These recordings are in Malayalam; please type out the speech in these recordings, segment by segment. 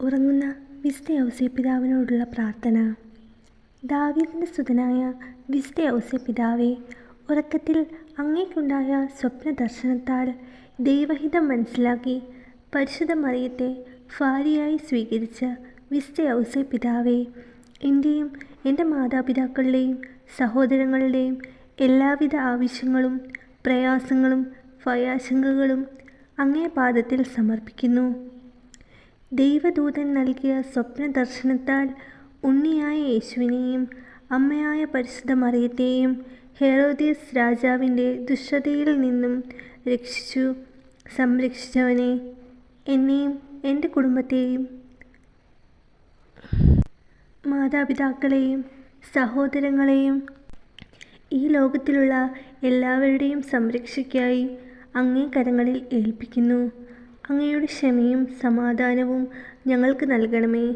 ഉറങ്ങുന്ന വിശുദ്ധ ഔസേപ്പിതാവിനോടുള്ള പ്രാർത്ഥന. ദാവീദിന്റെ സുതനായ വിശുദ്ധ പിതാവേ ഉറക്കത്തിൽ അങ്ങേക്കുണ്ടായ സ്വപ്ന ദർശനത്താൽ ദൈവഹിതം മനസ്സിലാക്കി പരിശുദ്ധ മറിയത്തെ ഭാര്യയായി സ്വീകരിച്ച വിശുദ്ധ ഔസേപ്പിതാവേ എന്റെയും എന്റെ മാതാപിതാക്കളുടെയും സഹോദരങ്ങളുടെയും എല്ലാവിധ ആവശ്യങ്ങളും പ്രയാസങ്ങളും ഭയാശങ്കകളും അങ്ങേ പാദത്തിൽ സമർപ്പിക്കുന്നു. ദൈവദൂതൻ നൽകിയ സ്വപ്നദർശനത്താൽ ഉണ്ണിയായ യേശുവിനെയും അമ്മയായ പരിശുദ്ധ മറിയത്തെയും ഹെറോദിയസ് രാജാവിന്റെ ദുഷ്ടതയിൽ നിന്നും രക്ഷിച്ചു സംരക്ഷിച്ചവനെ എന്നെയും എന്റെ കുടുംബത്തെയും മാതാപിതാക്കളെയും സഹോദരങ്ങളെയും ഈ ലോകത്തിലുള്ള എല്ലാവരുടെയും സംരക്ഷയ്ക്കായി അങ്ങേ കരങ്ങളിൽ ഏൽപ്പിക്കുന്നു. അങ്ങയുടെ ക്ഷമയും സമാധാനവും ഞങ്ങൾക്ക് നൽകണമേ.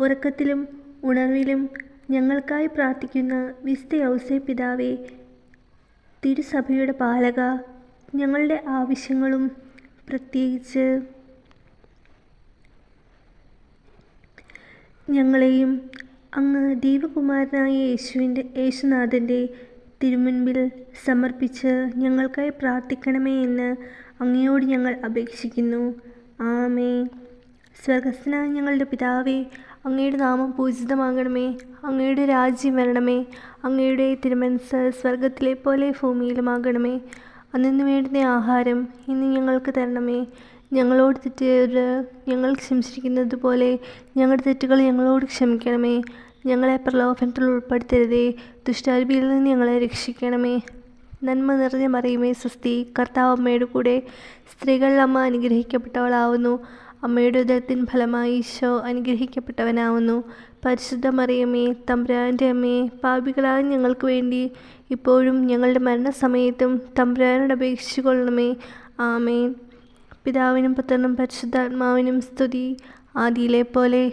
ഉറക്കത്തിലും ഉണർവിലും ഞങ്ങൾക്കായി പ്രാർത്ഥിക്കുന്ന വിശുദ്ധ പിതാവേ തിരുസഭയുടെ പാലക ഞങ്ങളുടെ ആവശ്യങ്ങളും പ്രത്യേകിച്ച് ഞങ്ങളെയും അങ്ങ് ദീപകുമാരനായ യേശുവിന്റെ യേശുനാഥന്റെ തിരുമുൻപിൽ സമർപ്പിച്ച് ഞങ്ങൾക്കായി പ്രാർത്ഥിക്കണമേ എന്ന് അങ്ങയോട് ഞങ്ങൾ അപേക്ഷിക്കുന്നു. ആമേ സ്വർഗസ്ന ഞങ്ങളുടെ പിതാവേ അങ്ങയുടെ നാമം പൂജിതമാകണമേ. അങ്ങയുടെ രാജ്യം വരണമേ. അങ്ങയുടെ തിരുമനസ് സ്വർഗത്തിലെ പോലെ ഭൂമിയിലുമാകണമേ. അന്നു വേണ്ടുന്ന ആഹാരം ഇന്ന് ഞങ്ങൾക്ക് തരണമേ. ഞങ്ങളോട് തെറ്റിയത് ഞങ്ങൾ ക്ഷമിച്ചിരിക്കുന്നത് പോലെ ഞങ്ങളുടെ തെറ്റുകൾ ഞങ്ങളോട് ക്ഷമിക്കണമേ. ഞങ്ങളെ പ്രലോഭനത്തിൽ ഉൾപ്പെടുത്തരുതേ. ദുഷ്ടാരൂപിയിൽ നിന്ന് ഞങ്ങളെ രക്ഷിക്കണമേ. നന്മ നിറഞ്ഞ മറിയുമേ സ്വസ്തി കർത്താവ് അമ്മയുടെ കൂടെ സ്ത്രീകളിൽ അമ്മ അനുഗ്രഹിക്കപ്പെട്ടവളാവുന്നു. അമ്മയുടെ ഉദരത്തിൻ ഫലമായി ഈശോ അനുഗ്രഹിക്കപ്പെട്ടവനാവുന്നു. പരിശുദ്ധ മറിയമ്മേ തമ്പുരാന്റെ അമ്മയെ പാപികളായ ഞങ്ങൾക്ക് വേണ്ടി ഇപ്പോഴും ഞങ്ങളുടെ മരണസമയത്തും തമ്പുരാനോട് അപേക്ഷിച്ചു കൊള്ളണമേ. ആമേൻ. പിതാവിനും പുത്രനും പരിശുദ്ധാത്മാവിനും സ്തുതി. ആദിയിലെ പോലെ